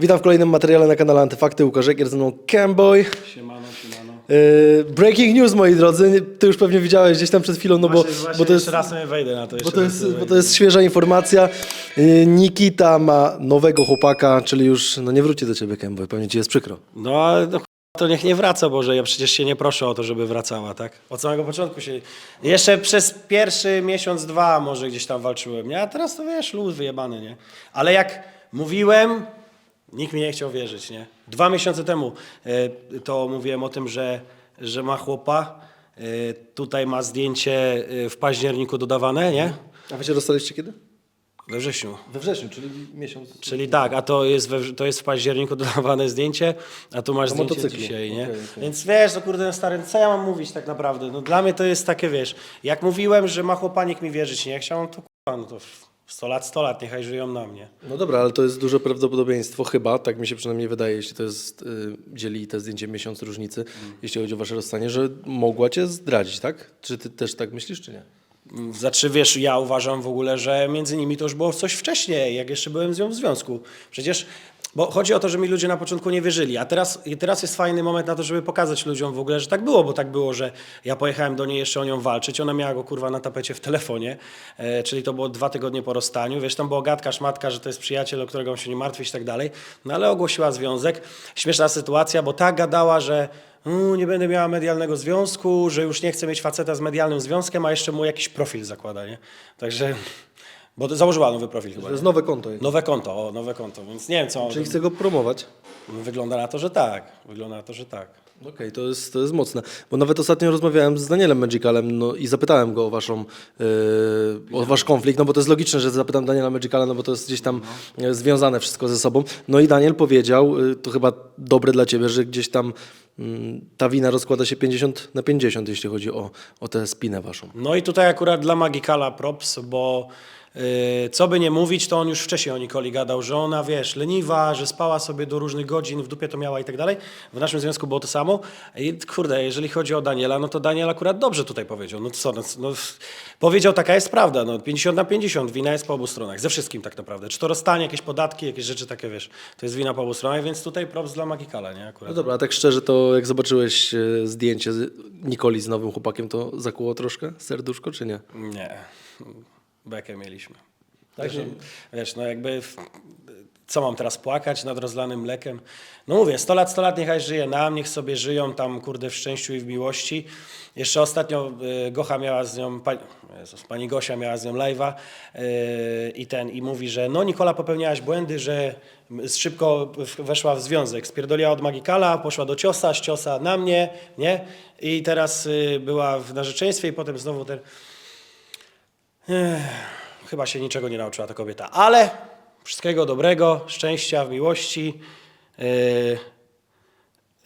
Witam w kolejnym materiale na kanale Antyfakty. Łukasz Ekier, ze mną Camboy. Siemano, siemano. Yy, breaking news, moi drodzy. Ty już pewnie widziałeś gdzieś tam przed chwilą, no bo, Właśnie- bo, to jest, raz sobie wejdę na to. bo, to jest, bo to jest świeża informacja. Yy, Nikita ma nowego chłopaka, czyli już no nie wróci do ciebie, Camboy. Pewnie ci jest przykro. No, ale no, to niech nie wraca, Boże, ja przecież się nie proszę o to, żeby wracała, tak? Od samego początku się... Jeszcze przez pierwszy miesiąc, dwa może gdzieś tam walczyłem, nie? A teraz to wiesz, luz wyjebany, nie? Ale jak mówiłem, nikt mi nie chciał wierzyć, nie? Dwa miesiące temu e, to mówiłem o tym, że, że ma chłopa, e, tutaj ma zdjęcie e, w październiku dodawane, nie? A wy się rozstaliście kiedy? We wrześniu. We wrześniu, czyli miesiąc. Czyli tak, a to jest, we, to jest w październiku dodawane zdjęcie, a tu masz zdjęcie motocyklu. dzisiaj, nie? Okej, okej. Więc wiesz, no kurde, no stary, co ja mam mówić tak naprawdę? No dla mnie to jest takie, wiesz, jak mówiłem, że ma chłopanik mi wierzyć nie chciał, no to kurwa, no to 100 lat, 100 lat, niechaj żyją na mnie. No dobra, ale to jest duże prawdopodobieństwo, chyba, tak mi się przynajmniej wydaje, jeśli to jest, yy, dzieli te zdjęcie miesiąc różnicy, jeśli chodzi o wasze rozstanie, że mogła cię zdradzić, tak? Czy ty też tak myślisz, czy nie? Znaczy, wiesz, ja uważam w ogóle, że między nimi to już było coś wcześniej, jak jeszcze byłem z nią w związku. Przecież, bo chodzi o to, że mi ludzie na początku nie wierzyli, a teraz, i teraz jest fajny moment na to, żeby pokazać ludziom w ogóle, że tak było, bo tak było, że ja pojechałem do niej jeszcze o nią walczyć, ona miała go kurwa na tapecie w telefonie, e, czyli to było dwa tygodnie po rozstaniu, wiesz, tam była gadka, szmatka, że to jest przyjaciel, o którego się nie martwić i tak dalej, no ale ogłosiła związek. Śmieszna sytuacja, bo tak gadała, że "U, nie będę miała medialnego związku, że już nie chcę mieć faceta z medialnym związkiem, a jeszcze mu jakiś profil zakłada, nie? Także, bo założyła nowy profil chyba. To Nie? jest nowe konto. jego. Nowe konto, o, nowe konto, więc nie wiem co. Czyli chce go promować. Wygląda na to, że tak. Wygląda na to, że tak. Okej, to, jest, to jest mocne. Bo nawet ostatnio rozmawiałem z Danielem Magicalem no, i zapytałem go o, waszą, yy, o wasz konflikt, no bo to jest logiczne, że zapytam Daniela Magicala, no bo to jest gdzieś tam e, związane wszystko ze sobą. No i Daniel powiedział, yy, to chyba dobre dla ciebie, że gdzieś tam mm, ta wina rozkłada się 50 na 50, jeśli chodzi o, o tę spinę waszą. No i tutaj akurat dla Magikala props, bo yy, co by nie mówić, to on już wcześniej o Nikoli gadał, że ona, wiesz, leniwa, że spała sobie do różnych godzin, w dupie to miała i tak dalej. W naszym związku było to samo. I kurde, jeżeli chodzi o Daniela, no to Daniel akurat dobrze tutaj powiedział. No co, no, no, powiedział, taka jest prawda, no 50 na 50, wina jest po obu stronach, ze wszystkim tak naprawdę. Czy to rozstanie, jakieś podatki, jakieś rzeczy takie, wiesz, to jest wina po obu stronach, więc tutaj props dla Magikala, nie, akurat. No dobra, a tak szczerze, to jak zobaczyłeś e, zdjęcie z Nikoli z nowym chłopakiem, to zakuło troszkę serduszko, czy nie? Nie. Bekę mieliśmy. Także, wiesz, no jakby w, co mam teraz płakać nad rozlanym mlekiem? No mówię, 100 lat, 100 lat niechaj żyje nam, niech sobie żyją tam, kurde, w szczęściu i w miłości. Jeszcze ostatnio y, Gocha miała z nią, pani, Jezus, pani Gosia miała z nią live'a y, i ten, i mówi, że no Nikola popełniałaś błędy, że szybko weszła w związek, spierdoliła od Magikala, poszła do ciosa, z ciosa na mnie, nie? I teraz y, była w narzeczeństwie i potem znowu ten... Chyba się niczego nie nauczyła ta kobieta, ale wszystkiego dobrego, szczęścia w miłości. Yy,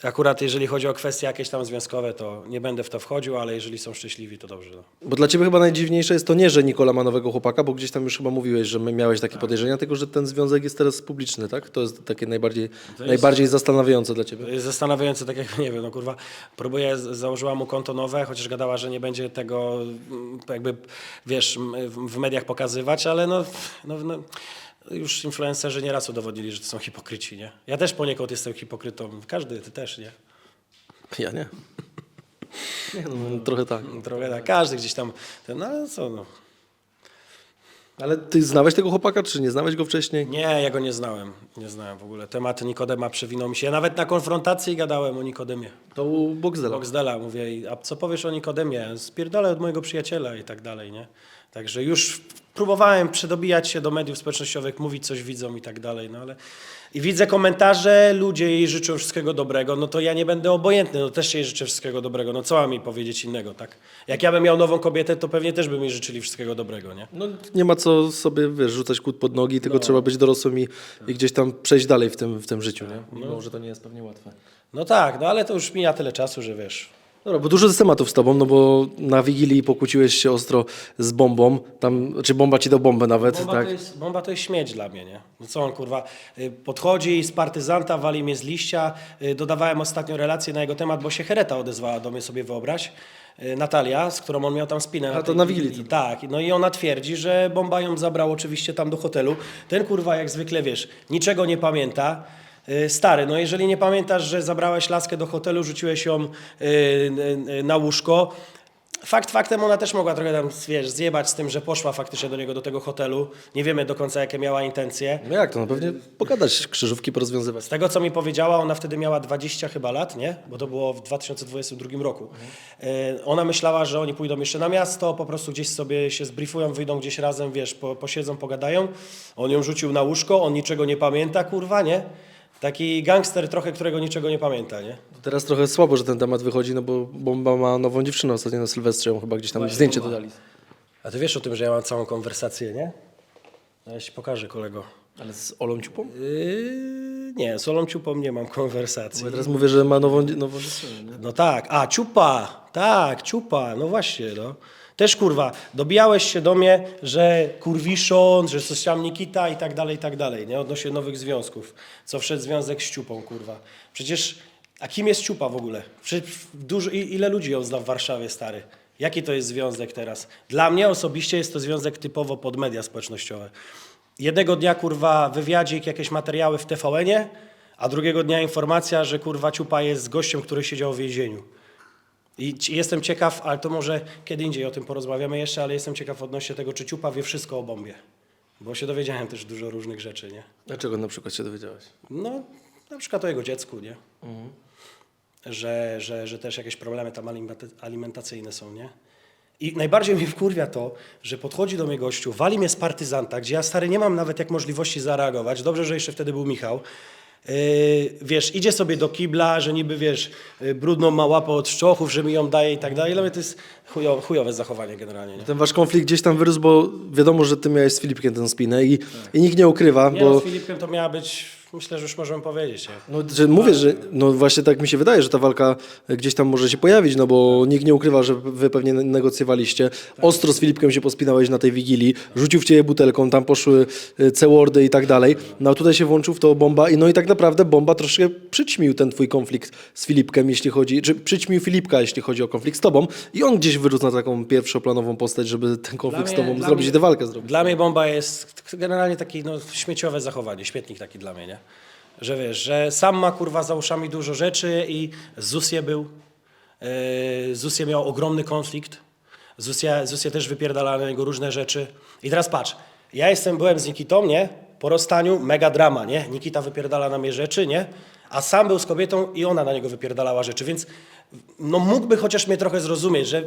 akurat jeżeli chodzi o kwestie jakieś tam związkowe, to nie będę w to wchodził, ale jeżeli są szczęśliwi, to dobrze. No. Bo dla ciebie chyba najdziwniejsze jest to nie, że Nikola ma nowego chłopaka, bo gdzieś tam już chyba mówiłeś, że miałeś takie podejrzenia, tylko że ten związek jest teraz publiczny, tak? To jest takie najbardziej, najbardziej zastanawiające dla ciebie. Jest zastanawiające, tak jak nie wiem, no kurwa, próbuję, z- założyła mu konto nowe, chociaż gadała, że nie będzie tego mm, jakby, wiesz, m- w- w mediach pokazywać, ale no, no, no już influencerzy nieraz udowodnili, że to są hipokryci, nie? Ja też poniekąd jestem hipokrytą, każdy, ty też, nie? Ja nie. nie no, trochę tak. Trochę tak, każdy gdzieś tam, ten, no ale co, no. Ale ty znałeś tego chłopaka, czy nie znałeś go wcześniej? Nie, ja go nie znałem, nie znałem w ogóle. Temat Nikodema przewinął mi się. Ja nawet na konfrontacji gadałem o Nikodemie. To u Boxdela. Boxdela mówię, a co powiesz o Nikodemie? Spierdolę od mojego przyjaciela i tak dalej, nie? Także już próbowałem przedobijać się do mediów społecznościowych, mówić coś widzom i tak dalej, no ale... I widzę komentarze, ludzie jej życzą wszystkiego dobrego, no to ja nie będę obojętny, no też jej życzę wszystkiego dobrego, no co mam jej powiedzieć innego, tak? Jak ja bym miał nową kobietę, to pewnie też by mi życzyli wszystkiego dobrego, nie? No, nie ma co sobie, wiesz, rzucać kłód pod nogi, tylko trzeba być dorosłym i, i gdzieś tam przejść dalej w tym, w tym życiu, nie? Mimo, że to nie jest pewnie łatwe. No tak, no ale to już mija tyle czasu, że wiesz... Dobra, bo dużo z tematów z tobą, no bo na Wigilii pokłóciłeś się ostro z bombą, tam, czy bomba ci dał bombę nawet, Bomba, tak? to jest, bomba to jest śmieć dla mnie, nie? No co on kurwa, y, podchodzi z partyzanta, wali mnie z liścia. Y, Dodawałem ostatnio relację na jego temat, bo się Hereta odezwała do mnie, sobie wyobraź. Y, Natalia, z którą on miał tam spinę. A, to na Wigilii Wigilii. Tak, no i ona twierdzi, że bomba ją zabrał oczywiście tam do hotelu. Ten kurwa jak zwykle, wiesz, niczego nie pamięta. Y, Stary, no jeżeli nie pamiętasz, że zabrałeś laskę do hotelu, rzuciłeś ją y, y, na łóżko, fakt faktem ona też mogła trochę tam, wiesz, zjebać z tym, że poszła faktycznie do niego, do tego hotelu. Nie wiemy do końca, jakie miała intencje. No jak to? No pewnie pogadać, krzyżówki porozwiązywać. Z tego, co mi powiedziała, ona wtedy miała 20 chyba lat, nie? Bo to było w 2022 roku. E, Ona myślała, że oni pójdą jeszcze na miasto, po prostu gdzieś sobie się zbriefują, wyjdą gdzieś razem, wiesz, po, posiedzą, pogadają. On ją rzucił na łóżko, on niczego nie pamięta, kurwa, nie? Taki gangster trochę, którego niczego nie pamięta, nie? Teraz trochę słabo, że ten temat wychodzi, no bo Bomba ma nową dziewczynę ostatnio na Sylwestrze, ją chyba gdzieś tam zdjęcie dodali. A ty wiesz o tym, że ja mam całą konwersację, nie? No, Ja ci pokażę, kolego. Ale z Olą Ciupą? Yy, nie, z Olą Ciupą nie mam konwersacji. Bo ja teraz mówię, że ma nową, nową dziewczynę, nie? No tak, a ciupa, tak, ciupa, no właśnie, no. Też kurwa, dobijałeś się do mnie, że kurwiszon, że coś tam Nikita i tak dalej, i tak dalej, nie? Odnośnie nowych związków. Co wszedł związek z ciupą, kurwa. Przecież, a kim jest ciupa w ogóle? Dużo, ile ludzi ją zna w Warszawie, stary? Jaki to jest związek teraz? Dla mnie osobiście jest to związek typowo pod media społecznościowe. Jednego dnia, kurwa, wywiadzik, jakieś materiały w TVN-ie, a drugiego dnia informacja, że kurwa ciupa jest gościem, który siedział w więzieniu. I jestem ciekaw, ale to może kiedy indziej o tym porozmawiamy jeszcze, ale jestem ciekaw odnośnie tego, czy ciupa wie wszystko o bombie. Bo się dowiedziałem też dużo różnych rzeczy, nie? Dlaczego na przykład się dowiedziałeś? No, na przykład o jego dziecku, nie? Że, że, że też jakieś problemy tam alimenta- alimentacyjne są, nie? I najbardziej mnie wkurwia to, że podchodzi do mnie gościu, wali mnie z partyzanta, gdzie ja stary nie mam nawet jak możliwości zareagować. Dobrze, że jeszcze wtedy był Michał. Yy, wiesz, idzie sobie do kibla, że niby wiesz, yy, brudną ma łapę od szczochów, że mi ją daje i tak dalej. Dla mnie to jest chujo, chujowe zachowanie generalnie. Nie? Ten wasz konflikt gdzieś tam wyrósł, bo wiadomo, że ty miałeś z Filipkiem tę spinę i, i nikt nie ukrywa, Nie, no, bo z Filipkiem to miała być, myślę, że już możemy powiedzieć. Nie? no, że mówię, że no właśnie tak mi się wydaje, że ta walka gdzieś tam może się pojawić, no bo nikt nie ukrywa, że wy pewnie negocjowaliście. Ostro z Filipkiem się pospinałeś na tej wigilii, rzucił w ciebie butelką, tam poszły y, C-wordy i tak dalej. No a tutaj się włączył w to bomba i no i tak naprawdę bomba troszkę przyćmił ten twój konflikt z Filipkiem, jeśli chodzi, czy przyćmił Filipka, jeśli chodzi o konflikt z tobą i on gdzieś wyrósł na taką pierwszoplanową postać, żeby ten konflikt z mnie- tobą dla zrobić mnie- i tę walkę zrobić. Dla mnie bomba jest generalnie taki no, śmieciowe zachowanie, śmietnik taki dla mnie, nie? Że wiesz, że sam ma kurwa za uszami dużo rzeczy i Zusie był, yy, Zusie miał ogromny konflikt, Zusie, Zusie też wypierdala na niego różne rzeczy. I teraz patrz, ja jestem, byłem z Nikitą, nie? Po rozstaniu, mega drama, nie? Nikita wypierdala na mnie rzeczy, nie? A sam był z kobietą i ona na niego wypierdalała rzeczy, więc no mógłby chociaż mnie trochę zrozumieć, że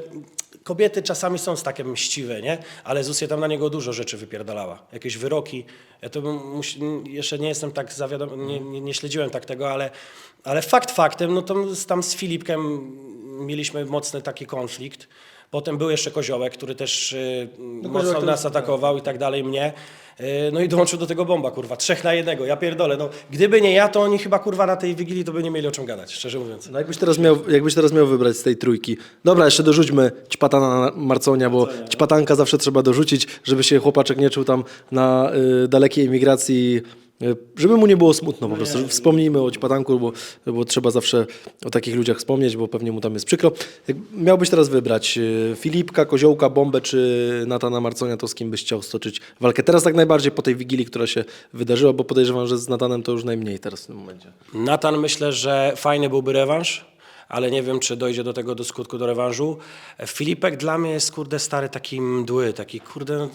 kobiety czasami są takie mściwe, nie? Ale Zusie tam na niego dużo rzeczy wypierdalała. Jakieś wyroki. Ja to jeszcze nie jestem tak zawiadom, nie, nie, nie śledziłem tak tego, ale, ale fakt faktem, no to tam z Filipkiem mieliśmy mocny taki konflikt. Potem był jeszcze Koziołek, który też y, mocno Koziołek to nas atakował i tak dalej mnie. Y, No i dołączył do tego bomba, kurwa. Trzech na jednego, ja pierdolę. No, gdyby nie ja, to oni chyba, kurwa, na tej Wigilii to by nie mieli o czym gadać, szczerze mówiąc. No jakbyś teraz, miał, jakbyś teraz miał wybrać z tej trójki. Dobra, jeszcze dorzućmy ćpatana na Marconia, bo ćpatanka zawsze trzeba dorzucić, żeby się chłopaczek nie czuł tam na y, dalekiej emigracji, żeby mu nie było smutno po prostu. Wspomnijmy o ćpatanku, bo, bo trzeba zawsze o takich ludziach wspomnieć, bo pewnie mu tam jest przykro. Jak miałbyś teraz wybrać y, Filipka, Koziołka, Bombę czy Natana Marconia, to z kim byś chciał stoczyć walkę? Teraz tak najbardziej po tej Wigilii, która się wydarzyła, bo podejrzewam, że z Natanem to już najmniej teraz w tym momencie. Natan myślę, że fajny byłby rewanż, ale nie wiem, czy dojdzie do tego do skutku, do rewanżu. Filipek dla mnie jest, kurde, stary taki mdły, taki, kurde, no,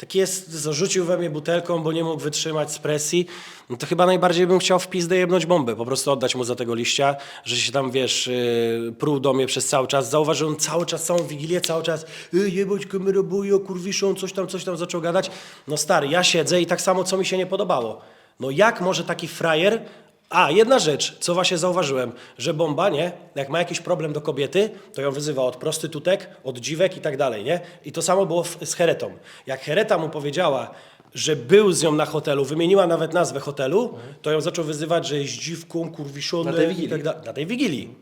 taki jest, zarzucił we mnie butelką, bo nie mógł wytrzymać z presji. No to chyba najbardziej bym chciał w pizdę jebnąć bombę, po prostu oddać mu za tego liścia, że się tam, wiesz, yy, pruł do mnie przez cały czas. Zauważyłem cały czas, całą Wigilię, cały czas yy, jebać kamerę, bojo, kurwiszą, coś tam, coś tam zaczął gadać. No stary, ja siedzę i tak samo, co mi się nie podobało. No jak może taki frajer a, jedna rzecz, co właśnie zauważyłem, że bomba, nie? Jak ma jakiś problem do kobiety, to ją wyzywa od prostytutek, od dziwek i tak dalej, nie? I to samo było w, z Heretą. Jak Hereta mu powiedziała, że był z nią na hotelu, wymieniła nawet nazwę hotelu, to ją zaczął wyzywać, że jest dziwką, kurwiszoną Na tej i Wigilii. tak dalej. Na tej Wigilii.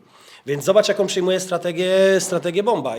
Więc zobacz, jaką przyjmuje strategię, strategię bomba.